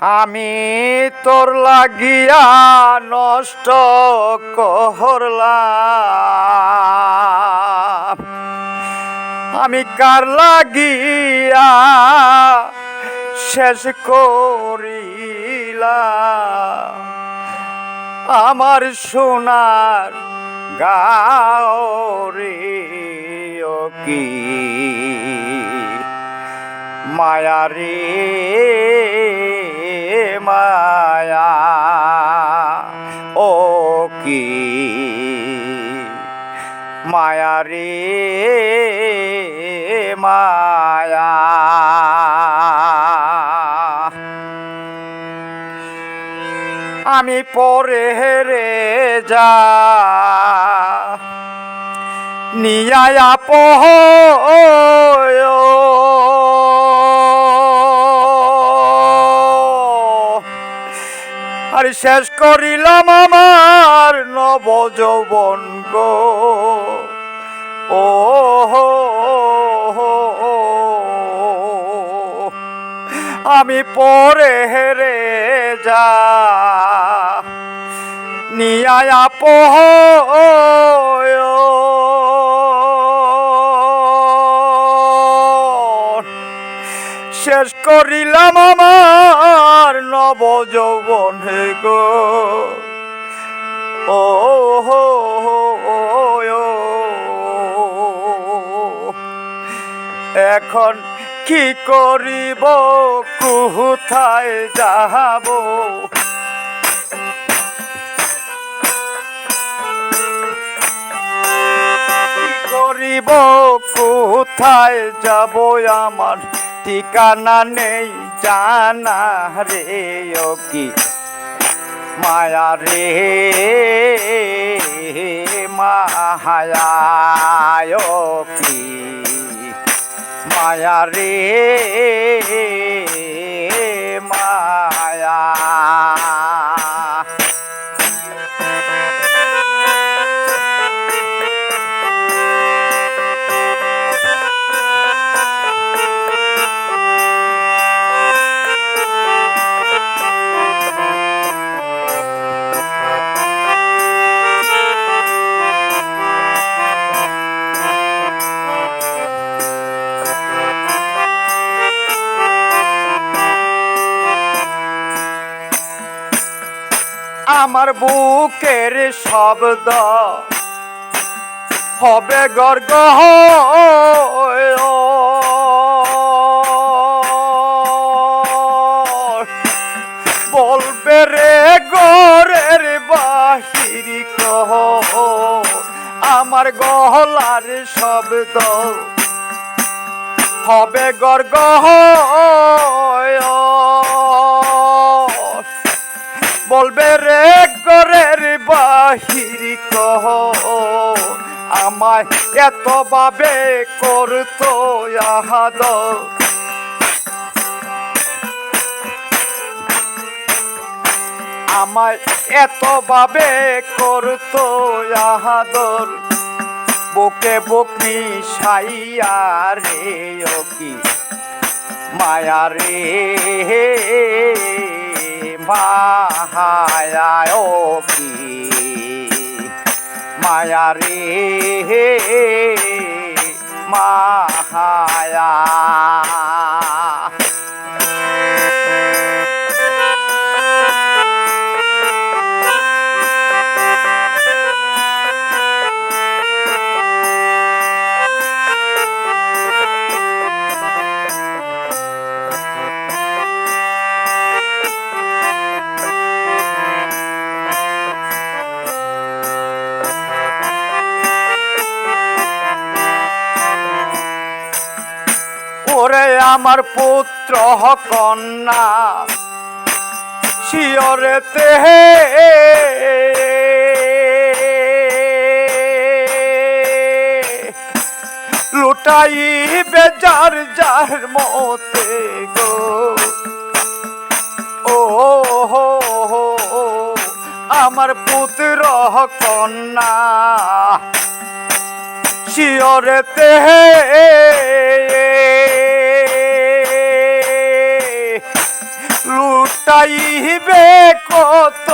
আমি তোর লাগিয়া নষ্ট করলাম আমি কার লাগিয়া শেষ করিলাম? আমার সোনার গাওরে কি? মায়া রে মায়া। ও কি মায়া রে মায়া। আমি পরে হেরে যা। নিয়া পহ শেষ করিলাম আমার নব যৌবন গো ও আমি পরে হেরে যা। নিয়া পহ শেষ করিলাম আমার কি করিব, কোথায় যাব কি করিব, কোথায় যাব আমার ঠিকানা নেই জানা রে কি মায়া রে ও কি মায়া রে মায়া আমার বুকের শব্দ। হবে গর্গ বলবে রে গরের বাহির কহ আমার গহলার শব্দ। হবে গর্গ বলবে রে গরের বাহির কহ, আমায় এত ভাবে করতো আহাদ। আমায় এত ভাবে করতো আহাদর বুকে বকি সাইয়া রে কি মায়া রে। মায়া ও কি? মায়া রে মায়া আমার পুত্র কন্যা শিয়রেতে লুটাই বেজার যার মতে গো। ও হো হো, আমার পুত্র কন্যা শিয়রেতে লুটাইবে কত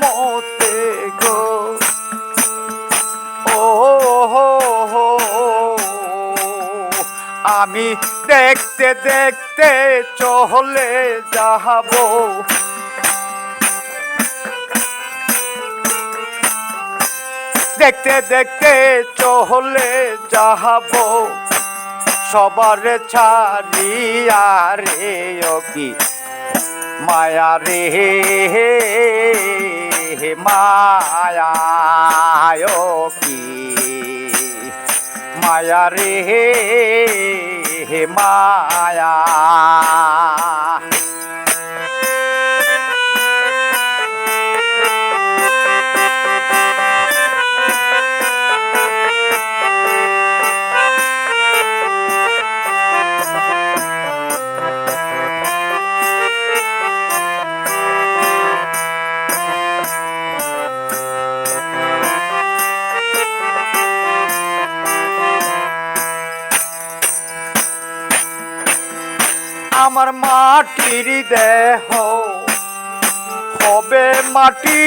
মতে গো। ও হো, আমি দেখতে দেখতে চলে যাব। দেখতে দেখতে চলে যাব। সবার ছাড়িয়া রে কি মায়া রে মায়া ও কি? মায়া রে মায়া মাটির দেহ হবে মাটি।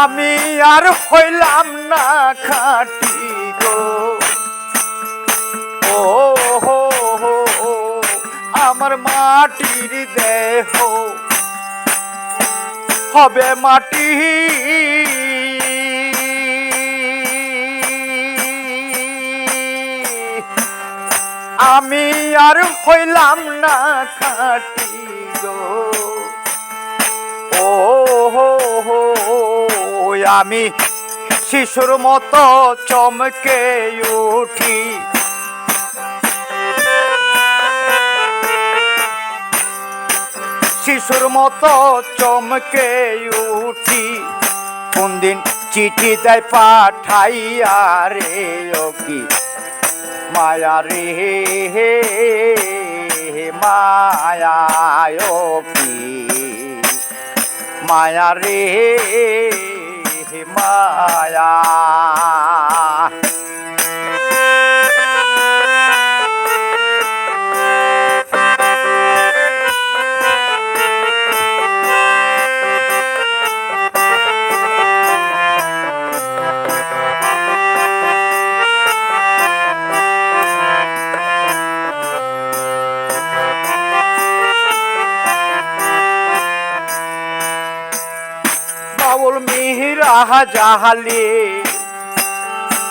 আমি আর হইলাম না খাটি গো। ও হো হো, আমার মাটির দেহ হবে মাটি। আমি আর হইলাম না খাটি গো। ও হো হো, আমি শিশুর মতো চমকে উঠি। শিশুর মতো চমকে উঠি। কোনদিন চিঠি দেয় পাঠাইয়া রে কি মায়া রে মায়া ও কি মায়া রে মায়া। মিহিরা জাহালি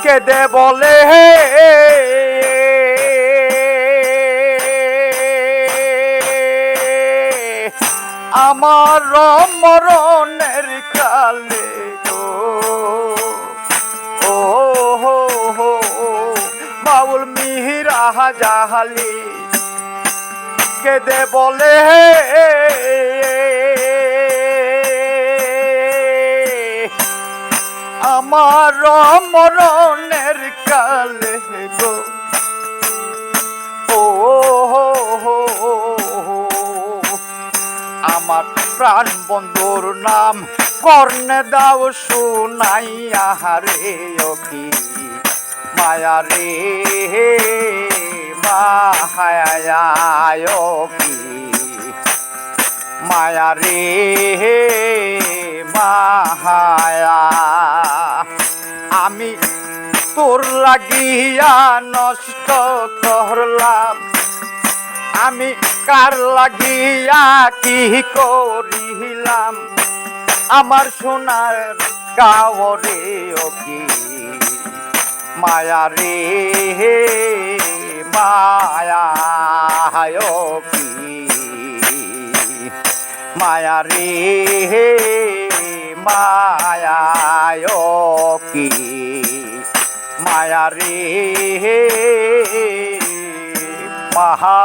কেদে বলে হে। আমার মরণের কালে ও হো হো, বাউল মিহিরা জাহালি কেদে বলে আমার মরণের কালে গো। ও হো হো হো। আমার প্রাণ বন্ধুর নাম কর্ণে দাও শুনাইয়া রে অখি। মায়া রে মায়া অখি। মায়া রে আমি তোর লাগিয়া নষ্ট করলাম। আমি কার লাগিয়া কি করিলাম? আমার সোনার গাওরে ও কি? মায়া রে মায়া ও কি? মায়া রে মায়া, ও কি? রে মহা